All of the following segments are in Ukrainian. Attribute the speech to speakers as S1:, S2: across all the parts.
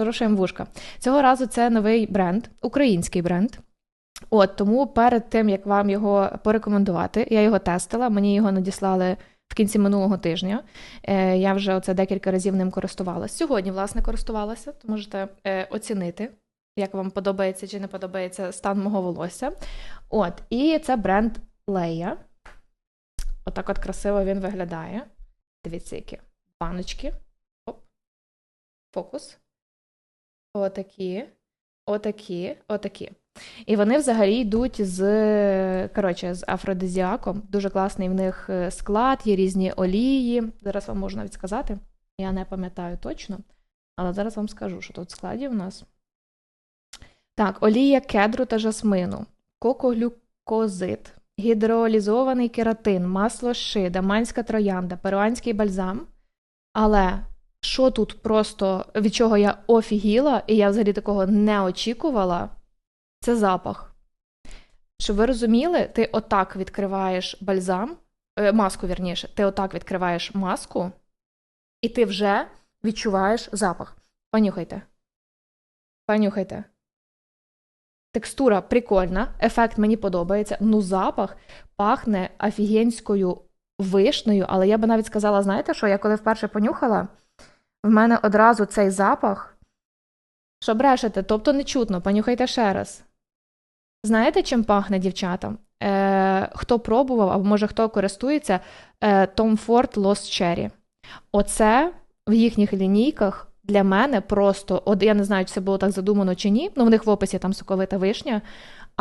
S1: Хорошуємо вушка. Цього разу це новий бренд, український бренд. От тому перед тим як вам його порекомендувати, я його тестила. Мені його надіслали в кінці минулого тижня. Е, Я вже оце декілька разів ним користувалася. Сьогодні, власне, користувалася, то можете е, оцінити, як вам подобається чи не подобається стан мого волосся. От, і це бренд Leia. Отак от красиво він виглядає. Дивіться, які баночки. Оп. Фокус. Отакі, отакі, отакі. І вони взагалі йдуть з коротше, з афродизіаком. Дуже класний в них е, склад, є різні олії. Зараз вам можу навіть. Я не пам'ятаю точно, але зараз вам скажу, що тут в складі в нас. Так, олія кедру та жасмину, кокоглюкозит, гідролізований кератин, масло ши, даманська троянда, перуанський бальзам. Але що тут просто від чого я офігіла, і я взагалі такого не очікувала, це запах. Щоб ви розуміли, ти отак відкриваєш бальзам, е, маску, вірніше, ти отак відкриваєш маску, і ти вже відчуваєш запах. Понюхайте. Понюхайте. Текстура прикольна, ефект мені подобається. Ну, запах пахне офігенською вишнею, але я би навіть сказала, знаєте що? Я коли вперше понюхала, в мене одразу цей запах. Що брешете, тобто не чутно, понюхайте ще раз. Знаєте, чим пахне дівчатам? Е, Хто пробував, або може хто користується е, Tom Ford Lost Cherry. Оце в їхніх лінійках для мене просто, от я не знаю, чи це було так задумано чи ні. Ну, в них в описі там соковита вишня.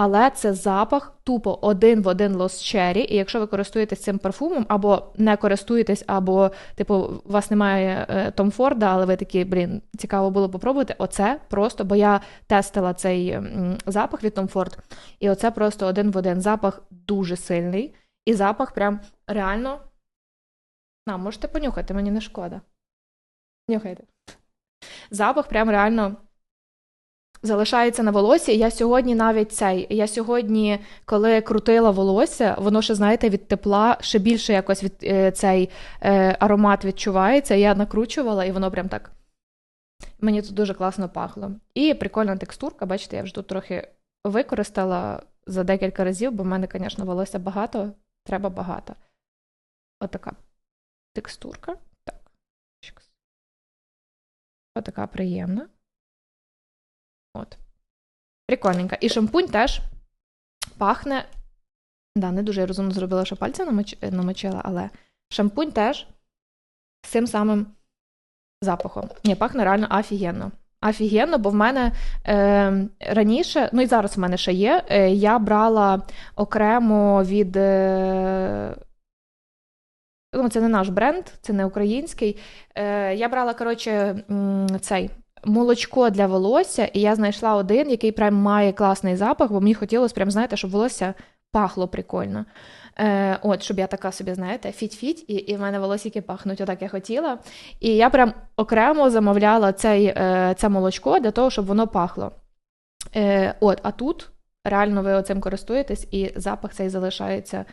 S1: Але це запах тупо один в один Lost Cherry, І якщо ви користуєтесь цим парфумом, або не користуєтесь, або, типу, у вас немає е, Том Форда, але ви такі, блін, цікаво було попробувати. Оце просто, бо я тестила цей запах від Tom Ford, і оце просто один в один. Запах дуже сильний. І запах прям реально. На, можете понюхати, мені не шкода. Нюхайте. Запах прям реально залишається на волосі. Я сьогодні навіть цей. Я сьогодні, коли крутила волосся, воно ще, знаєте, від тепла ще більше якось від е, цей е, аромат відчувається. Я накручувала, і воно прям так. Мені тут дуже класно пахло. І прикольна текстурка, бачите, я вже тут трохи використала за декілька разів, бо в мене, звісно, волосся багато, треба багато. Отака текстурка. Так. Отака приємна. От. Прикольненька. І шампунь теж пахне. Да, не дуже розумно зробила, що пальця намоч... намочила, але шампунь теж з цим самим запахом. Ні, пахне реально офігенно. Офігенно, бо в мене е, раніше, ну і зараз в мене ще є, е, я брала окремо від. Е, ну, Це не наш бренд, це не український. Е, Я брала, коротше, цей молочко для волосся, і я знайшла один, який прям має класний запах, бо мені хотілося, прям, знаєте, щоб волосся пахло прикольно. Е, От, щоб я така собі, знаєте, фіть-фіть, і і в мене волосики пахнуть, отак я хотіла. І я прям окремо замовляла цей, е, це молочко для того, щоб воно пахло. Е, От, А тут реально ви оцим користуєтесь, і запах цей залишається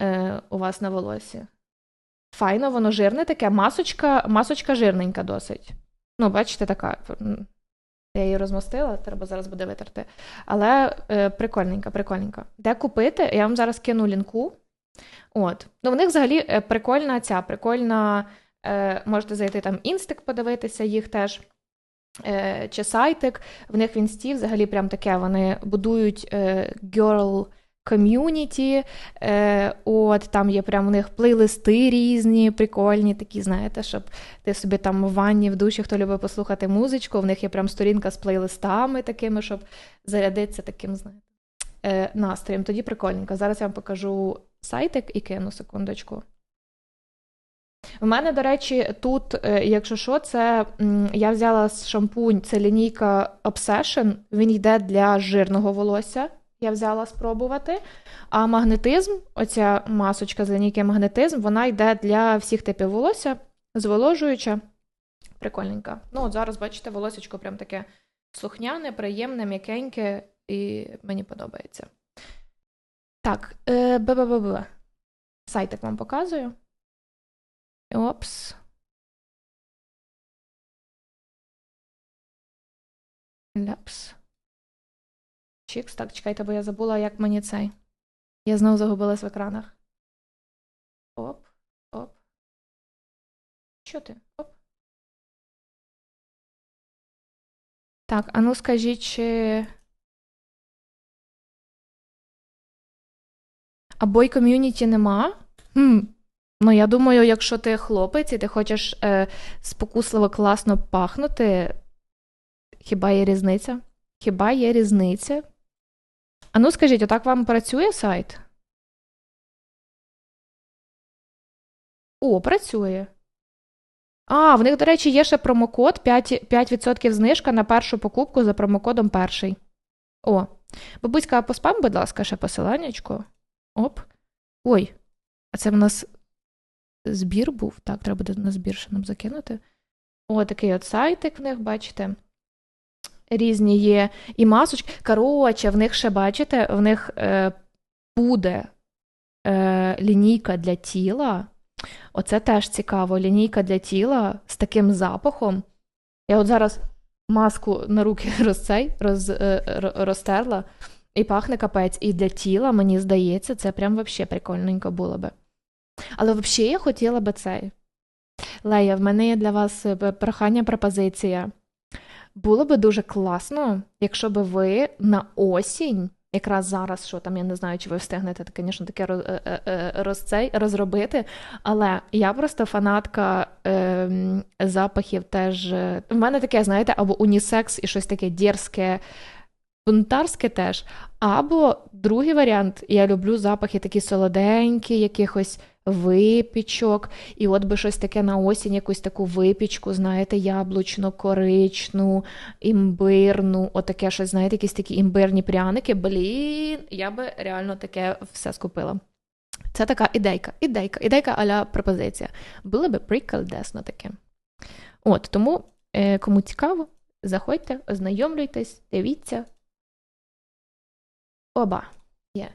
S1: е, у вас на волосі. Файно, воно жирне таке, масочка, масочка жирненька досить. Ну, бачите, така. Я її розмостила, треба зараз буде витерти. Але е, прикольненька, прикольненька. Де купити? Я вам зараз кину лінку. От. Ну, в них взагалі е, прикольна ця, прикольна. Е, Можете зайти там інстик, подивитися їх теж. Е, Чи сайтик. В них в інсті взагалі прям таке. Вони будують е, girl ком'юніті. Е, От там є прям у них плейлисти різні, прикольні, такі, знаєте, щоб ти собі там в ванні в душі, хто любить послухати музичку. В них є прям сторінка з плейлистами такими, щоб зарядитися таким, знаєте, е, настроєм. Тоді прикольненько. Зараз я вам покажу сайтик і кину секундочку. У мене, до речі, тут, е, якщо що, це я взяла шампунь, це лінійка Obsession, він йде для жирного волосся я взяла спробувати. А магнетизм, оця масочка з лінійки магнетизм, вона йде для всіх типів волосся, зволожуюча. Прикольненька. Ну, от зараз, бачите, волосечко прям таке слухняне, приємне, м'якеньке, і мені подобається. Так, е, б Сайтик вам показую. Опс. Ляпс. Чікс. Так, чекайте, бо я забула, як мені цей. Я знову загубилась в екранах. Оп, оп. Що ти? Оп. Так, а ну скажіть, чи. Або й ком'юніті нема? Хм. Ну, я думаю, якщо ти хлопець і ти хочеш е, спокусливо класно пахнути, хіба є різниця? Хіба є різниця? А ну скажіть, отак вам працює сайт? О, працює. А, в них, до речі, є ще промокод 5%, 5% знижка на першу покупку за промокодом перший. О, бабуська, поспам, будь ласка, ще посиланнячко. Оп. Ой, а це в нас збір був. Так, треба буде на збір ще нам закинути. О, такий от сайтик в них, бачите. Різні є і масочки. Коротше, в них ще, бачите, в них е, буде е, лінійка для тіла. Оце теж цікаво. Лінійка для тіла з таким запахом. Я от зараз маску на руки розцей, роз, е, розтерла, і пахне капець. І для тіла, мені здається, це прям вообще прикольненько було би. Але взагалі я хотіла би цей. Лея, в мене є для вас е, прохання пропозиція. Було би дуже класно, якщо б ви на осінь, якраз зараз, що там, я не знаю, чи ви встигнете, звісно, таке роз, е, е, роз, цей, розробити. Але я просто фанатка е, запахів теж. В мене таке, знаєте, або унісекс і щось таке дерзке, бунтарське теж. Або другий варіант, я люблю запахи такі солоденькі, якихось випічок. І от би щось таке на осінь, якусь таку випічку, знаєте, яблучно, коричну, імбирну, отаке щось, знаєте, якісь такі імбирні пряники. Блін, я би реально таке все скупила. Це така ідейка, ідейка, ідейка аля пропозиція. Було би прикольдесно таке. От, тому, е, кому цікаво, заходьте, ознайомлюйтесь, дивіться. Оба. Є.